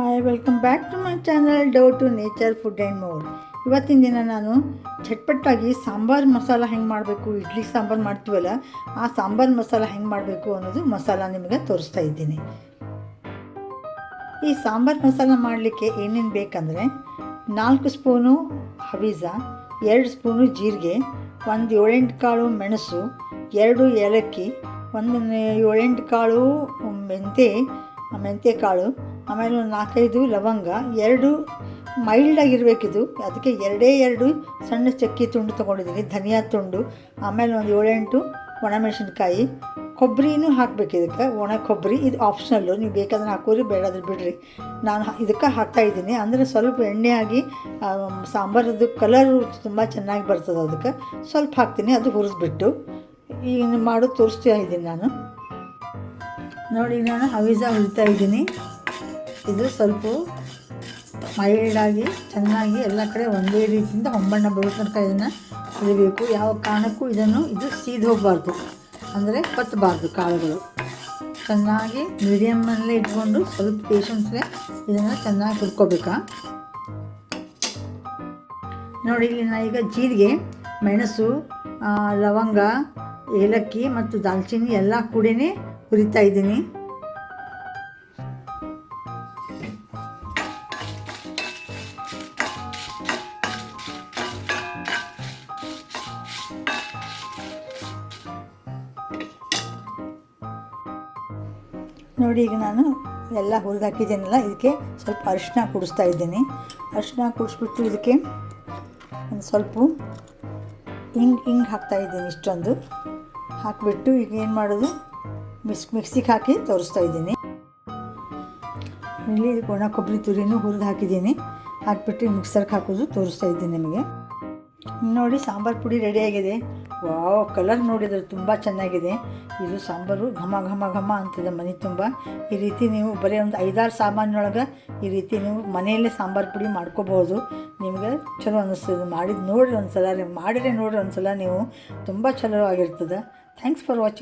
Hi welcome back to my channel dough to nature food and more ಇವತ್ತಿನ ದಿನ ನಾನು ಚಟ್ಪಟ್ಟಾಗಿ ಸಾಂಬಾರು ಮಸಾಲ ಹೆಂಗೆ ಮಾಡಬೇಕು, ಇಡ್ಲಿ ಸಾಂಬಾರು ಮಾಡ್ತೀವಲ್ಲ, ಆ ಸಾಂಬಾರು ಮಸಾಲ ಹೆಂಗೆ ಮಾಡಬೇಕು ಅನ್ನೋದು ಮಸಾಲ ನಿಮಗೆ ತೋರಿಸ್ತಾ ಇದ್ದೀನಿ. ಈ ಸಾಂಬಾರು ಮಸಾಲ ಮಾಡಲಿಕ್ಕೆ ಏನೇನು ಬೇಕಂದರೆ, ನಾಲ್ಕು ಸ್ಪೂನು ಹವೀಜ, ಎರಡು ಸ್ಪೂನು ಜೀರಿಗೆ, ಒಂದು ಏಳೆಂಟು ಕಾಳು ಮೆಣಸು, ಎರಡು ಏಲಕ್ಕಿ, ಒಂದು ಏಳೆಂಟು ಕಾಳು ಮೆಂತೆ ಮೆಂತ್ಯ ಕಾಳು ಆಮೇಲೆ ಒಂದು ನಾಲ್ಕೈದು ಲವಂಗ, ಎರಡು ಮೈಲ್ಡಾಗಿರಬೇಕಿದು ಅದಕ್ಕೆ ಎರಡೇ ಎರಡು ಸಣ್ಣ ಚಕ್ಕಿ ತುಂಡು ತೊಗೊಂಡಿದ್ದೀನಿ, ಧನಿಯಾ ತುಂಡು. ಆಮೇಲೆ ಒಂದು ಏಳೆಂಟು ಒಣಮೆಣಸಿನ್ಕಾಯಿ. ಕೊಬ್ಬರಿನೂ ಹಾಕ್ಬೇಕು ಇದಕ್ಕೆ, ಒಣ ಕೊಬ್ಬರಿ. ಇದು ಆಪ್ಷನಲ್ಲು ನೀವು ಬೇಕಾದ್ರೆ ಹಾಕೋರಿ ಬೇಡಾದ್ರೆ ಬಿಡ್ರಿ. ನಾನು ಇದಕ್ಕೆ ಹಾಕ್ತಾ ಇದ್ದೀನಿ. ಅಂದರೆ ಸ್ವಲ್ಪ ಎಣ್ಣೆ ಆಗಿ ಸಾಂಬಾರದ್ದು ಕಲರು ತುಂಬ ಚೆನ್ನಾಗಿ ಬರ್ತದೆ ಅದಕ್ಕೆ. ಸ್ವಲ್ಪ ಹಾಕ್ತೀನಿ, ಅದು ಹುರಿಸ್ಬಿಟ್ಟು ಈಗ ಮಾಡೋದು ತೋರಿಸ್ತಾ ಇದ್ದೀನಿ ನಾನು. ನೋಡಿ, ನಾನು ಹವೀಜ ಹುರಿತಾ ಇದ್ದೀನಿ. ಇದು ಸ್ವಲ್ಪ ಮೈಲ್ಡಾಗಿ ಚೆನ್ನಾಗಿ ಎಲ್ಲ ಕಡೆ ಒಂದೇ ರೀತಿಯಿಂದ ಹೊಂಬಣ್ಣ ಬರೋ ಇದನ್ನು. ಯಾವ ಕಾರಣಕ್ಕೂ ಇದನ್ನು ಇದು ಸೀದ್ ಹೋಗಬಾರ್ದು. ಅಂದರೆ ಕತ್ತಬಾರ್ದು ಕಾಳುಗಳು. ಚೆನ್ನಾಗಿ ಮೀಡಿಯಮ್ಮಲ್ಲೇ ಇಟ್ಕೊಂಡು ಸ್ವಲ್ಪ ಪೇಷನ್ಸ್ಗೆ ಇದನ್ನು ಚೆನ್ನಾಗಿ ಹುರ್ಕೋಬೇಕಾ. ನೋಡಿ, ಇಲ್ಲಿ ನಾನು ಈಗ ಜೀರಿಗೆ, ಮೆಣಸು ಲವಂಗ, ಏಲಕ್ಕಿ ಮತ್ತು ದಾಲ್ಚಿನ್ನಿ ಎಲ್ಲ ಕೂಡೇ ಹುರಿತಾ ಇದ್ದೀನಿ. ನೋಡಿ ಈಗ ನಾನು ಎಲ್ಲ ಹುರಿದಾಕಿದ್ದೀನಲ್ಲ ಇದಕ್ಕೆ ಸ್ವಲ್ಪ ಅರಿಶಿನ ಕುಡಿಸ್ತಾ ಇದ್ದೀನಿ. ಅರಿಶಿನ ಕುಡಿಸ್ಬಿಟ್ಟು ಇದಕ್ಕೆ ಒಂದು ಸ್ವಲ್ಪ ಹಿಂಗೆ ಹಿಂಗೆ ಹಾಕ್ತಾ ಇದ್ದೀನಿ ಇಷ್ಟೊಂದು. ಹಾಕಿಬಿಟ್ಟು ಈಗ ಏನು ಮಾಡೋದು? ಮಿಕ್ಸ್, ಮಿಕ್ಸಿಗೆ ಹಾಕಿ ತೋರಿಸ್ತಾ ಇದ್ದೀನಿ. ಇಲ್ಲಿ ಒಣ ಕೊಬ್ಬರಿ ತುರಿನೂ ಹುರಿದು ಹಾಕಿದ್ದೀನಿ. ಹಾಕಿಬಿಟ್ಟು ಮಿಕ್ಸರ್ಗೆ ಹಾಕೋದು ತೋರಿಸ್ತಾ ಇದ್ದೀನಿ ನಿಮಗೆ. ನೋಡಿ ಸಾಂಬಾರು ಪುಡಿ ರೆಡಿಯಾಗಿದೆ ವಾವ್ ಕಲರ್ ನೋಡಿದರೆ ತುಂಬ ಚೆನ್ನಾಗಿದೆ. ಇದು ಸಾಂಬಾರು ಘಮ ಘಮ ಘಮ ಅಂತಿದೆ ಮನೆ ತುಂಬ. ಈ ರೀತಿ ನೀವು ಬರೀ ಒಂದು ಐದಾರು ಸಾಮಾನೊಳಗೆ ಈ ರೀತಿ ನೀವು ಮನೆಯಲ್ಲೇ ಸಾಂಬಾರು ಪುಡಿ ಮಾಡ್ಕೋಬೋದು ನಿಮಗೆ ಚಲೋ ಅನ್ನಿಸ್ತದೆ ಮಾಡಿದ ನೋಡಿರಿ ಒಂದು ಸಲ ಮಾಡಿದ್ರೆ ನೋಡಿರಿ ಒಂದು ಸಲ ನೀವು. ತುಂಬ ಚಲೋ ಆಗಿರ್ತದೆ. Thanks for watching